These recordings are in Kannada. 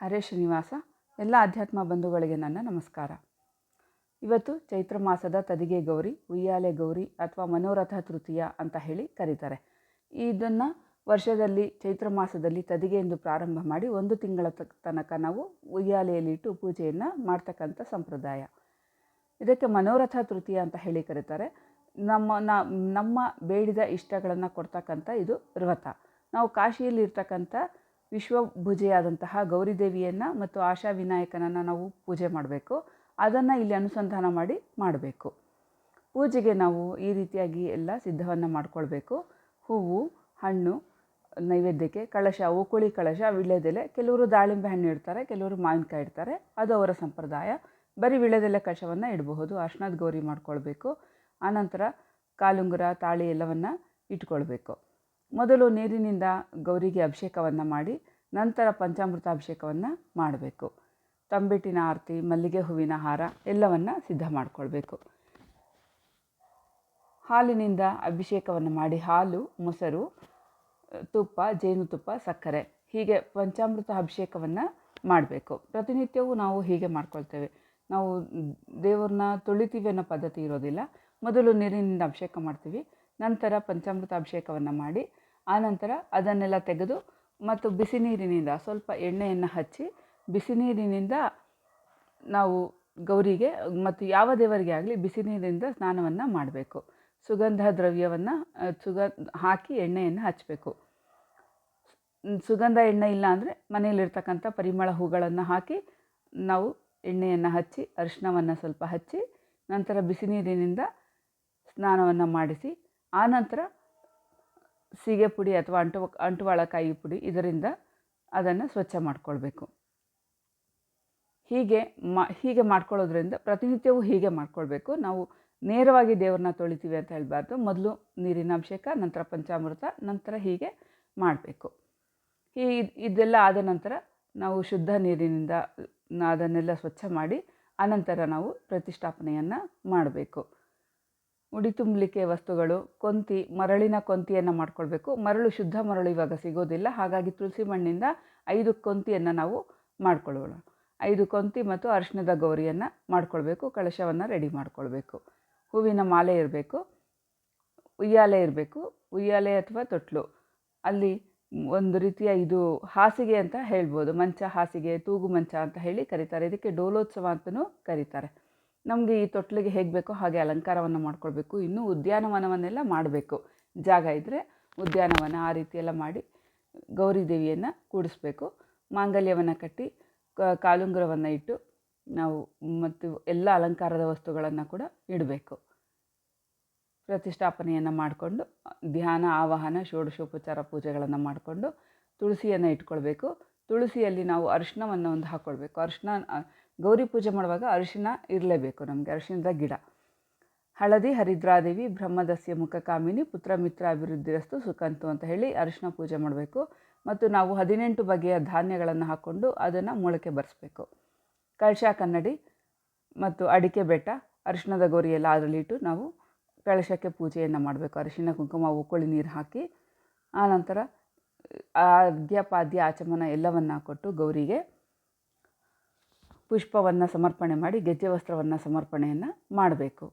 ಹರೇ ಶ್ರೀನಿವಾಸ, ಎಲ್ಲ ಅಧ್ಯಾತ್ಮ ಬಂಧುಗಳಿಗೆ ನನ್ನ ನಮಸ್ಕಾರ. ಇವತ್ತು ಚೈತ್ರ ಮಾಸದ ತದಿಗೆ ಗೌರಿ, ಉಯ್ಯಾಲೆ ಗೌರಿ ಅಥವಾ ಮನೋರಥ ತೃತೀಯ ಅಂತ ಹೇಳಿ ಕರೀತಾರೆ. ಇದನ್ನು ವರ್ಷದಲ್ಲಿ, ಚೈತ್ರ ಮಾಸದಲ್ಲಿ ತದಿಗೆ ಎಂದು ಪ್ರಾರಂಭ ಮಾಡಿ ಒಂದು ತಿಂಗಳ ತನಕ ನಾವು ಉಯ್ಯಾಲೆಯಲ್ಲಿಟ್ಟು ಪೂಜೆಯನ್ನು ಮಾಡ್ತಕ್ಕಂಥ ಸಂಪ್ರದಾಯ. ಇದಕ್ಕೆ ಮನೋರಥ ತೃತೀಯ ಅಂತ ಹೇಳಿ ಕರೀತಾರೆ. ನಮ್ಮ ನಮ್ಮ ಬೇಡಿದ ಇಷ್ಟಗಳನ್ನು ಕೊಡ್ತಕ್ಕಂಥ ಇದು ವ್ರತ. ನಾವು ಕಾಶಿಯಲ್ಲಿ ಇರ್ತಕ್ಕಂಥ ವಿಶ್ವಭುಜೆಯಾದಂತಹ ಗೌರಿದೇವಿಯನ್ನು ಮತ್ತು ಆಶಾ ವಿನಾಯಕನನ್ನು ನಾವು ಪೂಜೆ ಮಾಡಬೇಕು. ಅದನ್ನು ಇಲ್ಲಿ ಅನುಸಂಧಾನ ಮಾಡಿ ಮಾಡಬೇಕು. ಪೂಜೆಗೆ ನಾವು ಈ ರೀತಿಯಾಗಿ ಎಲ್ಲ ಸಿದ್ಧವನ್ನು ಮಾಡಿಕೊಳ್ಬೇಕು. ಹೂವು, ಹಣ್ಣು, ನೈವೇದ್ಯಕ್ಕೆ ಕಳಶ ಓಕುಳಿ ಕಳಶ, ವಿಳ್ಯದೆಲೆ, ಕೆಲವರು ದಾಳಿಂಬೆ ಹಣ್ಣು ಇಡ್ತಾರೆ, ಕೆಲವರು ಮಾವಿನಕಾಯಿ ಇಡ್ತಾರೆ. ಅದು ಅವರ ಸಂಪ್ರದಾಯ. ಬರೀ ವಿಳ್ಯದೆಲೆ ಕಳಶವನ್ನು ಇಡಬಹುದು. ಅರ್ಶಿನದ ಗೌರಿ ಮಾಡ್ಕೊಳ್ಬೇಕು. ಆನಂತರ ಕಾಲುಂಗುರ, ತಾಳಿ ಎಲ್ಲವನ್ನು ಇಟ್ಕೊಳ್ಬೇಕು. ಮೊದಲು ನೀರಿನಿಂದ ಗೌರಿಗೆ ಅಭಿಷೇಕವನ್ನು ಮಾಡಿ, ನಂತರ ಪಂಚಾಮೃತ ಅಭಿಷೇಕವನ್ನು ಮಾಡಬೇಕು. ತಂಬಿಟ್ಟಿನ ಆರತಿ, ಮಲ್ಲಿಗೆ ಹೂವಿನ ಹಾರ ಎಲ್ಲವನ್ನು ಸಿದ್ಧ ಮಾಡಿಕೊಳ್ಬೇಕು. ಹಾಲಿನಿಂದ ಅಭಿಷೇಕವನ್ನು ಮಾಡಿ, ಹಾಲು, ಮೊಸರು, ತುಪ್ಪ ಜೇನುತುಪ್ಪ ಸಕ್ಕರೆ ಹೀಗೆ ಪಂಚಾಮೃತ ಅಭಿಷೇಕವನ್ನು ಮಾಡಬೇಕು. ಪ್ರತಿನಿತ್ಯವೂ ನಾವು ಹೀಗೆ ಮಾಡ್ಕೊಳ್ತೇವೆ. ನಾವು ದೇವ್ರನ್ನ ತೊಳಿತೀವಿ ಅನ್ನೋ ಪದ್ಧತಿ ಇರೋದಿಲ್ಲ. ಮೊದಲು ನೀರಿನಿಂದ ಅಭಿಷೇಕ ಮಾಡ್ತೀವಿ, ನಂತರ ಪಂಚಾಮೃತ ಅಭಿಷೇಕವನ್ನು ಮಾಡಿ ಆನಂತರ ಅದನ್ನೆಲ್ಲ ತೆಗೆದು ಮತ್ತು ಬಿಸಿ ನೀರಿನಿಂದ ಸ್ವಲ್ಪ ಎಣ್ಣೆಯನ್ನು ಹಚ್ಚಿ ಬಿಸಿ ನೀರಿನಿಂದ ನಾವು ಗೌರಿಗೆ ಮತ್ತು ಯಾವ ದೇವರಿಗೆ ಆಗಲಿ ಬಿಸಿ ನೀರಿನಿಂದ ಸ್ನಾನವನ್ನು ಮಾಡಬೇಕು. ಸುಗಂಧ ದ್ರವ್ಯವನ್ನು ಸುಗ ಹಾಕಿ ಎಣ್ಣೆಯನ್ನು ಹಚ್ಚಬೇಕು ಸುಗಂಧ ಎಣ್ಣೆ ಇಲ್ಲ ಅಂದರೆ ಮನೆಯಲ್ಲಿರ್ತಕ್ಕಂಥ ಪರಿಮಳ ಹೂಗಳನ್ನು ಹಾಕಿ ನಾವು ಎಣ್ಣೆಯನ್ನು ಹಚ್ಚಿ ಅರಿಶಿನವನ್ನು ಸ್ವಲ್ಪ ಹಚ್ಚಿ ನಂತರ ಬಿಸಿ ನೀರಿನಿಂದ ಸ್ನಾನವನ್ನು ಮಾಡಿಸಿ ಆನಂತರ ಸೀಗೆ ಪುಡಿ ಅಥವಾ ಅಂಟು ಅಂಟುವಾಳಕಾಯಿ ಪುಡಿ ಇದರಿಂದ ಅದನ್ನು ಸ್ವಚ್ಛ ಮಾಡಿಕೊಳ್ಬೇಕು. ಹೀಗೆ ಮಾ ಹೀಗೆ ಮಾಡ್ಕೊಳ್ಳೋದ್ರಿಂದ ಪ್ರತಿನಿತ್ಯವೂ ಹೀಗೆ ಮಾಡ್ಕೊಳ್ಬೇಕು. ನಾವು ನೇರವಾಗಿ ದೇವ್ರನ್ನ ತೊಳಿತೀವಿ ಅಂತ ಹೇಳಬಾರ್ದು. ಮೊದಲು ನೀರಿನ ಅಭಿಷೇಕ, ನಂತರ ಪಂಚಾಮೃತ, ನಂತರ ಹೀಗೆ ಮಾಡಬೇಕು. ಈ ಇದೆಲ್ಲ ಆದ ನಂತರ ನಾವು ಶುದ್ಧ ನೀರಿನಿಂದ ಅದನ್ನೆಲ್ಲ ಸ್ವಚ್ಛ ಮಾಡಿ ಆನಂತರ ನಾವು ಪ್ರತಿಷ್ಠಾಪನೆಯನ್ನು ಮಾಡಬೇಕು. ಉಡಿ ತುಂಬಲಿಕ್ಕೆ ವಸ್ತುಗಳು, ಕೊಂತಿ, ಮರಳಿನ ಕೊಂತಿಯನ್ನು ಮಾಡ್ಕೊಳ್ಬೇಕು. ಮರಳು ಶುದ್ಧ ಮರಳು ಇವಾಗ ಸಿಗೋದಿಲ್ಲ. ಹಾಗಾಗಿ ತುಳಸಿ ಮಣ್ಣಿಂದ ಐದು ಕೊಂತಿಯನ್ನು ನಾವು ಮಾಡ್ಕೊಳ್ಳೋಣ ಐದು ಕೊಂತಿ ಮತ್ತು ಅರಿಶಿಣದ ಗೌರಿಯನ್ನು ಮಾಡ್ಕೊಳ್ಬೇಕು. ಕಳಶವನ್ನು ರೆಡಿ ಮಾಡ್ಕೊಳ್ಬೇಕು. ಹೂವಿನ ಮಾಲೆ ಇರಬೇಕು. ಉಯ್ಯಾಲೆ ಇರಬೇಕು. ಉಯ್ಯಾಲೆ ಅಥವಾ ತೊಟ್ಲು. ಅಲ್ಲಿ ಒಂದು ರೀತಿಯ ಇದು ಹಾಸಿಗೆ ಅಂತ ಹೇಳ್ಬೋದು. ಮಂಚ ಹಾಸಿಗೆ, ತೂಗು ಮಂಚ ಅಂತ ಹೇಳಿ ಕರೀತಾರೆ. ಇದಕ್ಕೆ ಡೋಲೋತ್ಸವ ಅಂತಲೂ ಕರೀತಾರೆ. ನಮಗೆ ಈ ತೊಟ್ಲಿಗೆ ಹೇಗೆ ಬೇಕೋ ಹಾಗೆ ಅಲಂಕಾರವನ್ನು ಮಾಡ್ಕೊಳ್ಬೇಕು. ಇನ್ನೂ ಉದ್ಯಾನವನವನ್ನೆಲ್ಲ ಮಾಡಬೇಕು. ಜಾಗ ಇದ್ದರೆ ಉದ್ಯಾನವನ ಆ ರೀತಿಯೆಲ್ಲ ಮಾಡಿ ಗೌರಿ ದೇವಿಯನ್ನು ಕೂಡಿಸ್ಬೇಕು. ಮಾಂಗಲ್ಯವನ್ನು ಕಟ್ಟಿ ಕಾಲುಂಗುರವನ್ನು ಇಟ್ಟು ನಾವು ಮತ್ತು ಎಲ್ಲ ಅಲಂಕಾರದ ವಸ್ತುಗಳನ್ನು ಕೂಡ ಇಡಬೇಕು. ಪ್ರತಿಷ್ಠಾಪನೆಯನ್ನು ಮಾಡಿಕೊಂಡು, ಧ್ಯಾನ, ಆವಾಹನ, ಷೋಡಶೋಪಚಾರ ಪೂಜೆಗಳನ್ನು ಮಾಡಿಕೊಂಡು ತುಳಸಿಯನ್ನು ಇಟ್ಕೊಳ್ಬೇಕು. ತುಳಸಿಯಲ್ಲಿ ನಾವು ಅರಿಶಿನವನ್ನು ಒಂದು ಹಾಕ್ಕೊಳ್ಬೇಕು ಅರಿಶಿನ ಗೌರಿ ಪೂಜೆ ಮಾಡುವಾಗ ಅರಿಶಿನ ಇರಲೇಬೇಕು ನಮಗೆ, ಅರಿಶಿನದ ಗಿಡ. ಹಳದಿ ಹರಿದ್ರಾದೇವಿ, ಬ್ರಹ್ಮದಸ್ಯ ಮುಖಕಾಮಿನಿ ಪುತ್ರ ಮಿತ್ರ ಅಭಿವೃದ್ಧಿರಸ್ತು ಸುಖಂತು ಅಂತ ಹೇಳಿ ಅರಿಶಿನ ಪೂಜೆ ಮಾಡಬೇಕು. ಮತ್ತು ನಾವು ಹದಿನೆಂಟು ಬಗೆಯ ಧಾನ್ಯಗಳನ್ನು ಹಾಕ್ಕೊಂಡು ಅದನ್ನು ಮೊಳಕೆ ಬರೆಸ್ಬೇಕು. ಕಳಶ ಕನ್ನಡಿ ಮತ್ತು ಅಡಿಕೆ ಬೆಟ್ಟ ಅರಿಶಿಣದ ಗೌರಿ ಎಲ್ಲ ಅದರಲ್ಲಿಟ್ಟು ನಾವು ಕಳಶಕ್ಕೆ ಪೂಜೆಯನ್ನು ಮಾಡಬೇಕು. ಅರಿಶಿನ, ಕುಂಕುಮ ಉಕ್ಕುಳಿ ನೀರು ಹಾಕಿ ಆನಂತರ ಆದ್ಯ ಪಾದ್ಯ ಆಚಮನ ಎಲ್ಲವನ್ನು ಕೊಟ್ಟು ಗೌರಿಗೆ ಪುಷ್ಪವನ್ನು ಸಮರ್ಪಣೆ ಮಾಡಿ ಗೆಜ್ಜೆ ವಸ್ತ್ರವನ್ನು ಸಮರ್ಪಣೆಯನ್ನು ಮಾಡಬೇಕು.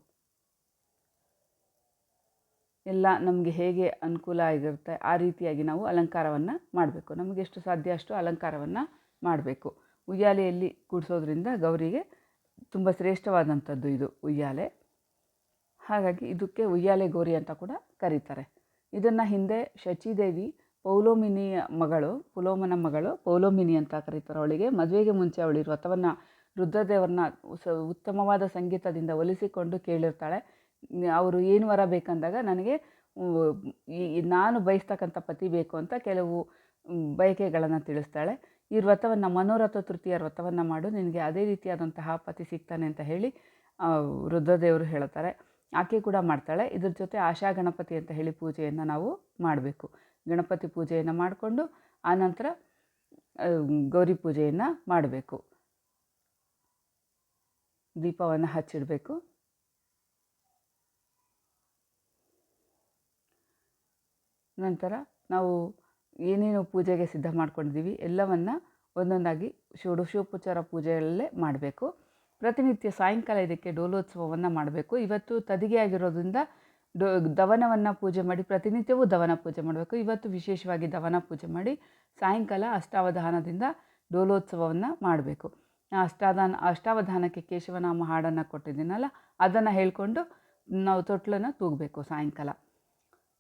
ಎಲ್ಲ ನಮಗೆ ಹೇಗೆ ಅನುಕೂಲ ಆಗಿರುತ್ತೆ ಆ ರೀತಿಯಾಗಿ ನಾವು ಅಲಂಕಾರವನ್ನು ಮಾಡಬೇಕು. ನಮಗೆ ಎಷ್ಟು ಸಾಧ್ಯ ಅಷ್ಟು ಅಲಂಕಾರವನ್ನು ಮಾಡಬೇಕು. ಉಯ್ಯಾಲೆಯಲ್ಲಿ ಕೂಡಿಸೋದ್ರಿಂದ ಗೌರಿಗೆ ತುಂಬ ಶ್ರೇಷ್ಠವಾದಂಥದ್ದು ಇದು ಉಯ್ಯಾಲೆ. ಹಾಗಾಗಿ ಇದಕ್ಕೆ ಉಯ್ಯಾಲೆ ಗೌರಿ ಅಂತ ಕೂಡ ಕರೀತಾರೆ. ಇದನ್ನು ಹಿಂದೆ ಶಚಿದೇವಿ ಪೌಲೋಮಿನಿಯ ಮಗಳು, ಪುಲೋಮನ ಮಗಳು ಪೌಲೋಮಿನಿ ಅಂತ ಕರೀತಾರೆ. ಅವಳಿಗೆ ಮದುವೆಗೆ ಮುಂಚೆ ಅವಳಿರುವ ವ್ರತವನ್ನು ರುದ್ರದೇವರನ್ನ ಉತ್ತಮವಾದ ಸಂಗೀತದಿಂದ ಒಲಿಸಿಕೊಂಡು ಕೇಳಿರ್ತಾಳೆ. ಅವರು ಏನು ವರ ಬೇಕಂದಾಗ ನನಗೆ ಈ ನಾನು ಬಯಸ್ತಕ್ಕಂಥ ಪತಿ ಬೇಕು ಅಂತ ಕೆಲವು ಬಯಕೆಗಳನ್ನು ತಿಳಿಸ್ತಾಳೆ. ಈ ವ್ರತವನ್ನು ಮನೋರಥ ತೃತೀಯ ವ್ರತವನ್ನು ಮಾಡು, ನಿನಗೆ ಅದೇ ರೀತಿಯಾದಂತಹ ಪತಿ ಸಿಗ್ತಾನೆ ಅಂತ ಹೇಳಿ ರುದ್ರದೇವರು ಹೇಳ್ತಾರೆ. ಆಕೆ ಕೂಡ ಮಾಡ್ತಾಳೆ. ಇದ್ರ ಜೊತೆ ಆಶಾ ಗಣಪತಿ ಅಂತ ಹೇಳಿ ಪೂಜೆಯನ್ನು ನಾವು ಮಾಡಬೇಕು. ಗಣಪತಿ ಪೂಜೆಯನ್ನು ಮಾಡಿಕೊಂಡು, ಆನಂತರ ಗೌರಿ ಪೂಜೆಯನ್ನು ಮಾಡಬೇಕು. ದೀಪವನ್ನು ಹಚ್ಚಿಡಬೇಕು. ನಂತರ ನಾವು ಏನೇನು ಪೂಜೆಗೆ ಸಿದ್ಧ ಮಾಡ್ಕೊಂಡಿದ್ದೀವಿ ಎಲ್ಲವನ್ನು ಒಂದೊಂದಾಗಿ ಷೋಡಶೋಪಚಾರ ಪೂಜೆಯಲ್ಲೇ ಮಾಡಬೇಕು. ಪ್ರತಿನಿತ್ಯ ಸಾಯಂಕಾಲ ಇದಕ್ಕೆ ಡೋಲೋತ್ಸವವನ್ನು ಮಾಡಬೇಕು. ಇವತ್ತು ತದಿಗೆ ಆಗಿರೋದ್ರಿಂದ ಡೋ ದವನವನ್ನು ಪೂಜೆ ಮಾಡಿ ಪ್ರತಿನಿತ್ಯವೂ ದವನ ಪೂಜೆ ಮಾಡಬೇಕು. ಇವತ್ತು ವಿಶೇಷವಾಗಿ ದವನ ಪೂಜೆ ಮಾಡಿ ಸಾಯಂಕಾಲ ಅಷ್ಟಾವಧಾನದಿಂದ ಡೋಲೋತ್ಸವವನ್ನು ಮಾಡಬೇಕು. ಆ ಅಷ್ಟಾಧಾನ ಅಷ್ಟಾವಧಾನಕ್ಕೆ ಕೇಶವನಾಮ ಹಾಡನ್ನು ಕೊಟ್ಟಿದ್ದೀನಲ್ಲ, ಅದನ್ನು ಹೇಳಿಕೊಂಡು ನಾವು ತೊಟ್ಲನ್ನು ತೂಗಬೇಕು ಸಾಯಂಕಾಲ.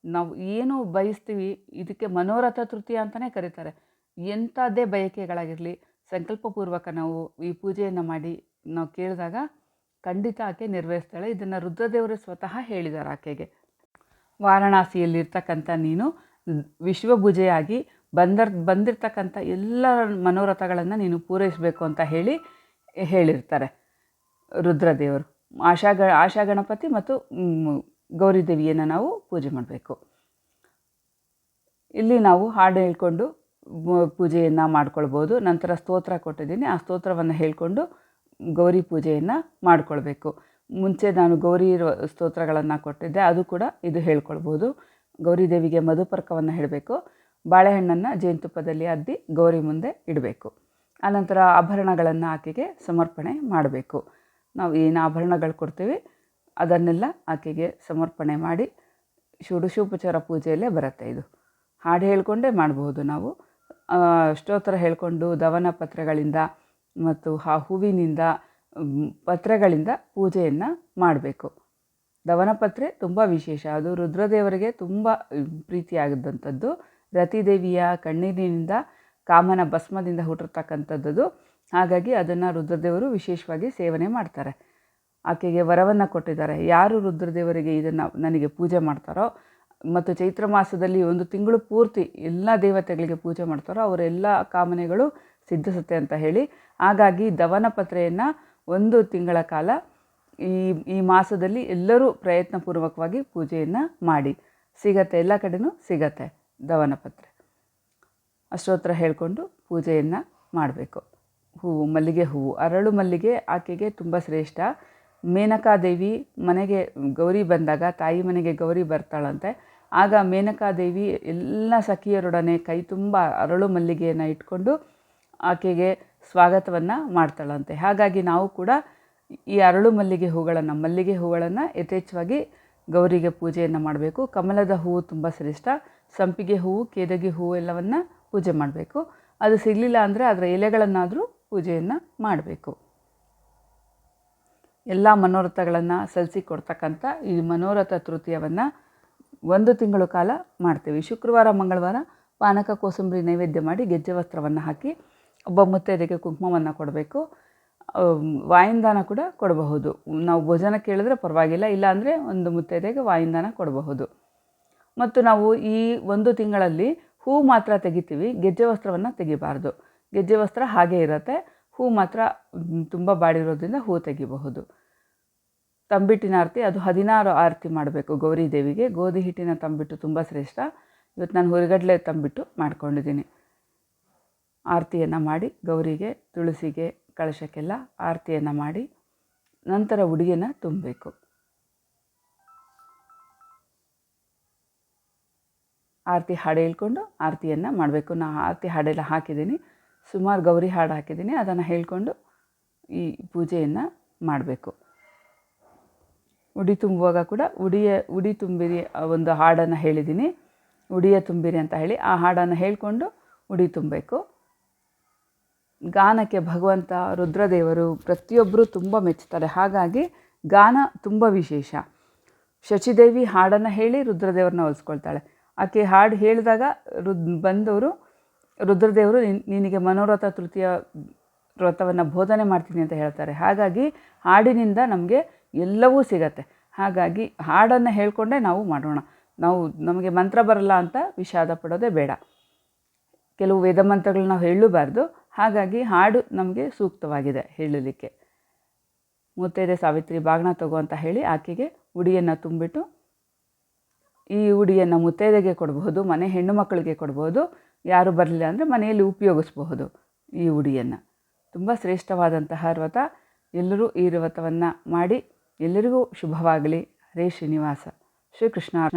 ನಾವು ಏನು ಬಯಸ್ತೀವಿ, ಇದಕ್ಕೆ ಮನೋರಥ ತೃತೀಯ ಅಂತಲೇ ಕರೀತಾರೆ. ಎಂಥದ್ದೇ ಬಯಕೆಗಳಾಗಿರಲಿ, ಸಂಕಲ್ಪಪೂರ್ವಕ ನಾವು ಈ ಪೂಜೆಯನ್ನು ಮಾಡಿ ನಾವು ಕೇಳಿದಾಗ ಖಂಡಿತ ಆಕೆ ನಿರ್ವಹಿಸ್ತಾಳೆ ಇದನ್ನು ರುದ್ರದೇವರು ಸ್ವತಃ ಹೇಳಿದ್ದಾರೆ ಆಕೆಗೆ. ವಾರಣಾಸಿಯಲ್ಲಿರ್ತಕ್ಕಂಥ ನೀನು ವಿಶ್ವಭುಜೆಯಾಗಿ ಬಂದರ್, ಬಂದಿರತಕ್ಕಂಥ ಎಲ್ಲ ಮನೋರಥಗಳನ್ನು ನೀನು ಪೂರೈಸಬೇಕು ಅಂತ ಹೇಳಿ ಹೇಳಿರ್ತಾರೆ ರುದ್ರದೇವರು. ಆಶಾಗ ಆಶಾ ಗಣಪತಿ ಮತ್ತು ಗೌರಿದೇವಿಯನ್ನು ನಾವು ಪೂಜೆ ಮಾಡಬೇಕು. ಇಲ್ಲಿ ನಾವು ಹಾಡು ಹೇಳ್ಕೊಂಡು ಪೂಜೆಯನ್ನು ಮಾಡ್ಕೊಳ್ಬೋದು. ನಂತರ ಸ್ತೋತ್ರ ಕೊಟ್ಟಿದ್ದೀನಿ. ಆ ಸ್ತೋತ್ರವನ್ನು ಹೇಳಿಕೊಂಡು ಗೌರಿ ಪೂಜೆಯನ್ನು ಮಾಡಿಕೊಳ್ಬೇಕು. ಮುಂಚೆ ನಾನು ಗೌರಿ ಸ್ತೋತ್ರಗಳನ್ನು ಕೊಟ್ಟಿದ್ದೆ. ಅದು ಕೂಡ ಇದು ಹೇಳ್ಕೊಳ್ಬೋದು. ಗೌರಿ ದೇವಿಗೆ ಮಧುಪರ್ಕವನ್ನು ಹೇಳಬೇಕು. ಬಾಳೆಹಣ್ಣನ್ನು ಜೇನುತುಪ್ಪದಲ್ಲಿ ಅದ್ದಿ ಗೌರಿ ಮುಂದೆ ಇಡಬೇಕು. ಆನಂತರ ಆಭರಣಗಳನ್ನು ಆಕೆಗೆ ಸಮರ್ಪಣೆ ಮಾಡಬೇಕು. ನಾವು ಏನು ಆಭರಣಗಳು ಕೊಡ್ತೀವಿ ಅದನ್ನೆಲ್ಲ ಆಕೆಗೆ ಸಮರ್ಪಣೆ ಮಾಡಿ ಷೋಡಶೋಪಚಾರ ಪೂಜೆಯಲ್ಲೇ ಬರುತ್ತೆ ಇದು. ಹಾಡು ಹೇಳಿಕೊಂಡೇ ಮಾಡಬಹುದು ನಾವು. ಸ್ತೋತ್ರ ಹೇಳಿಕೊಂಡು ದವನ ಪತ್ರೆಗಳಿಂದ ಮತ್ತು ಆ ಹೂವಿನಿಂದ ಪತ್ರೆಗಳಿಂದ ಪೂಜೆಯನ್ನು ಮಾಡಬೇಕು. ದವನಪತ್ರೆ ತುಂಬ ವಿಶೇಷ. ಅದು ರುದ್ರದೇವರಿಗೆ ತುಂಬ ಪ್ರೀತಿಯಾಗದಂಥದ್ದು ರತಿದೇವಿಯ ಕಣ್ಣೀರಿನಿಂದ ಕಾಮನ ಭಸ್ಮದಿಂದ ಹುಟ್ಟಿರ್ತಕ್ಕಂಥದ್ದು ಹಾಗಾಗಿ ಅದನ್ನು ರುದ್ರದೇವರು ವಿಶೇಷವಾಗಿ ಸೇವನೆ ಮಾಡ್ತಾರೆ. ಆಕೆಗೆ ವರವನ್ನು ಕೊಟ್ಟಿದ್ದಾರೆ. ಯಾರು ರುದ್ರದೇವರಿಗೆ ಇದನ್ನು ನನಗೆ ಪೂಜೆ ಮಾಡ್ತಾರೋ ಮತ್ತು ಚೈತ್ರ ಮಾಸದಲ್ಲಿ ಒಂದು ತಿಂಗಳು ಪೂರ್ತಿ ಎಲ್ಲ ದೇವತೆಗಳಿಗೆ ಪೂಜೆ ಮಾಡ್ತಾರೋ ಅವರೆಲ್ಲ ಕಾಮನೆಗಳು ಸಿದ್ಧಿಸುತ್ತೆ ಅಂತ ಹೇಳಿ. ಹಾಗಾಗಿ ದವನ ಪತ್ರೆಯನ್ನು ಒಂದು ತಿಂಗಳ ಕಾಲ ಈ ಈ ಮಾಸದಲ್ಲಿ ಎಲ್ಲರೂ ಪ್ರಯತ್ನಪೂರ್ವಕವಾಗಿ ಪೂಜೆಯನ್ನು ಮಾಡಿ. ಸಿಗತ್ತೆ, ಎಲ್ಲ ಕಡೆಯೂ ಸಿಗತ್ತೆ. ದವನ ಪತ್ರೆ ಅಷ್ಟೋತ್ರ ಹೇಳಿಕೊಂಡು ಪೂಜೆಯನ್ನು ಮಾಡಬೇಕು. ಹೂವು ಮಲ್ಲಿಗೆ ಹೂವು ಅರಳು ಮಲ್ಲಿಗೆ ಆಕೆಗೆ ತುಂಬ ಶ್ರೇಷ್ಠ. ಮೇನಕಾದೇವಿ ಮನೆಗೆ ಗೌರಿ ಬಂದಾಗ, ತಾಯಿ ಮನೆಗೆ ಗೌರಿ ಬರ್ತಾಳಂತೆ. ಆಗ ಮೇನಕಾದೇವಿ ಎಲ್ಲ ಸಖಿಯರೊಡನೆ ಕೈ ತುಂಬ ಅರಳು ಮಲ್ಲಿಗೆಯನ್ನು ಇಟ್ಕೊಂಡು ಆಕೆಗೆ ಸ್ವಾಗತವನ್ನು ಮಾಡ್ತಾಳಂತೆ. ಹಾಗಾಗಿ ನಾವು ಕೂಡ ಈ ಅರಳು ಮಲ್ಲಿಗೆ ಹೂಗಳನ್ನು ಮಲ್ಲಿಗೆ ಹೂಗಳನ್ನು ಯಥೇಚ್ಛವಾಗಿ ಗೌರಿಗೆ ಪೂಜೆಯನ್ನು ಮಾಡಬೇಕು. ಕಮಲದ ಹೂವು ತುಂಬ ಶ್ರೇಷ್ಠ. ಸಂಪಿಗೆ ಹೂವು, ಕೇದಗಿ ಹೂವು ಎಲ್ಲವನ್ನು ಪೂಜೆ ಮಾಡಬೇಕು. ಅದು ಸಿಗಲಿಲ್ಲ ಅಂದರೆ ಅದರ ಎಲೆಗಳನ್ನಾದರೂ ಪೂಜೆಯನ್ನು ಮಾಡಬೇಕು. ಎಲ್ಲ ಮನೋರಥಗಳನ್ನು ಸಲ್ಲಿಸಿ ಕೊಡ್ತಕ್ಕಂಥ ಈ ಮನೋರಥ ತೃತೀಯವನ್ನು ಒಂದು ತಿಂಗಳು ಕಾಲ ಮಾಡ್ತೀವಿ. ಶುಕ್ರವಾರ, ಮಂಗಳವಾರ ಪಾನಕ, ಕೋಸಂಬರಿ ನೈವೇದ್ಯ ಮಾಡಿ ಗೆಜ್ಜೆ ವಸ್ತ್ರವನ್ನು ಹಾಕಿ ಒಬ್ಬ ಮುತ್ತೈದೆಗೆ ಕುಂಕುಮವನ್ನು ಕೊಡಬೇಕು. ವಾಯಿಂದಾನ ಕೂಡ ಕೊಡಬಹುದು. ನಾವು ಭೋಜನ ಕೇಳಿದ್ರೆ ಪರವಾಗಿಲ್ಲ, ಇಲ್ಲಾಂದರೆ ಒಂದು ಮುತ್ತೈದೆಗೆ ವಾಯಿಂದಾನ ಕೊಡಬಹುದು. ಮತ್ತು ನಾವು ಈ ಒಂದು ತಿಂಗಳಲ್ಲಿ ಹೂ ಮಾತ್ರ ತೆಗಿತೀವಿ, ಗೆಜ್ಜೆ ವಸ್ತ್ರವನ್ನು ತೆಗಿಬಾರ್ದು. ಗೆಜ್ಜೆ ವಸ್ತ್ರ ಹಾಗೇ ಇರುತ್ತೆ, ಹೂ ಮಾತ್ರ ತುಂಬ ಬಾಡಿರೋದ್ರಿಂದ ಹೂ ತೆಗಿಬಹುದು. ತಂಬಿಟ್ಟಿನ ಆರತಿ, ಅದು ಹದಿನಾರು ಆರತಿ ಮಾಡಬೇಕು ಗೌರಿ ದೇವಿಗೆ. ಗೋಧಿ ಹಿಟ್ಟಿನ ತಂಬಿಟ್ಟು ತುಂಬ ಶ್ರೇಷ್ಠ. ಇವತ್ತು ನಾನು ಹುರಿಗಡಲೆ ತಂಬಿಟ್ಟು ಮಾಡ್ಕೊಂಡಿದ್ದೀನಿ. ಆರತಿಯನ್ನು ಮಾಡಿ, ಗೌರಿಗೆ, ತುಳಸಿಗೆ, ಕಳಶಕ್ಕೆಲ್ಲ ಆರತಿಯನ್ನು ಮಾಡಿ, ನಂತರ ಉಡುಗೆನ ತುಂಬಬೇಕು. ಆರತಿ ಹಾಡು ಹೇಳ್ಕೊಂಡು ಆರತಿಯನ್ನು ಮಾಡಬೇಕು. ನಾ ಆರತಿ ಹಾಡೆಲ್ಲ ಹಾಕಿದ್ದೀನಿ. ಸುಮಾರು ಗೌರಿ ಹಾಡು ಹಾಕಿದ್ದೀನಿ. ಅದನ್ನು ಹೇಳ್ಕೊಂಡು ಈ ಪೂಜೆಯನ್ನು ಮಾಡಬೇಕು. ಉಡಿ ತುಂಬುವಾಗ ಕೂಡ ಉಡಿಯ, ಉಡಿ ತುಂಬಿರಿ ಒಂದು ಹಾಡನ್ನು ಹೇಳಿದ್ದೀನಿ. ಉಡಿಯ ತುಂಬಿರಿ ಅಂತ ಹೇಳಿ ಆ ಹಾಡನ್ನು ಹೇಳಿಕೊಂಡು ಉಡಿ ತುಂಬಬೇಕು. ಗಾನಕ್ಕೆ ಭಗವಂತ, ರುದ್ರದೇವರು ಪ್ರತಿಯೊಬ್ಬರು ತುಂಬ ಮೆಚ್ಚುತ್ತಾರೆ ಹಾಗಾಗಿ ಗಾನ ತುಂಬ ವಿಶೇಷ. ಶಚಿದೇವಿ ಹಾಡನ್ನು ಹೇಳಿ ರುದ್ರದೇವರನ್ನ ಒಲಿಸ್ಕೊಳ್ತಾಳೆ ಆಕೆ ಹಾಡು ಹೇಳಿದಾಗ ರುದ್ ಬಂದವರು, ರುದ್ರದೇವರು ನಿನಗೆ ಮನೋರಥ ತೃತೀಯ ವ್ರತವನ್ನು ಬೋಧನೆ ಮಾಡ್ತೀನಿ ಅಂತ ಹೇಳ್ತಾರೆ. ಹಾಗಾಗಿ ಹಾಡಿನಿಂದ ನಮಗೆ ಎಲ್ಲವೂ ಸಿಗತ್ತೆ. ಹಾಗಾಗಿ ಹಾಡನ್ನು ಹೇಳಿಕೊಂಡೇ ನಾವು ಮಾಡೋಣ. ನಾವು, ನಮಗೆ ಮಂತ್ರ ಬರಲ್ಲ ಅಂತ ವಿಷಾದ ಪಡೋದೇ ಬೇಡ. ಕೆಲವು ವೇದ ಮಂತ್ರಗಳನ್ನ ನಾವು ಹೇಳಬಾರ್ದು. ಹಾಗಾಗಿ ಹಾಡು ನಮಗೆ ಸೂಕ್ತವಾಗಿದೆ ಹೇಳಲಿಕ್ಕೆ. ಮುತ್ತೈದೆ ಸಾವಿತ್ರಿ ಬಾಗ್ನ ತಗೋ ಅಂತ ಹೇಳಿ ಆಕೆಗೆ ಉಡಿಯನ್ನು ತುಂಬಿಟ್ಟು ಈ ಉಡಿಯನ್ನು ಮುತ್ತೈದೆಗೆ ಕೊಡಬಹುದು, ಮನೆ ಹೆಣ್ಣು ಮಕ್ಕಳಿಗೆ ಕೊಡಬಹುದು, ಯಾರು ಬರಲಿಲ್ಲ ಅಂದರೆ ಮನೆಯಲ್ಲಿ ಉಪಯೋಗಿಸ್ಬಹುದು ಈ ಉಡಿಯನ್ನು. ತುಂಬ ಶ್ರೇಷ್ಠವಾದಂತಹ ವ್ರತ ಎಲ್ಲರೂ ಈ ವ್ರತವನ್ನು ಮಾಡಿ, ಎಲ್ಲರಿಗೂ ಶುಭವಾಗಲಿ. ಹರೇ ಶ್ರೀನಿವಾಸ. ಶ್ರೀಕೃಷ್ಣ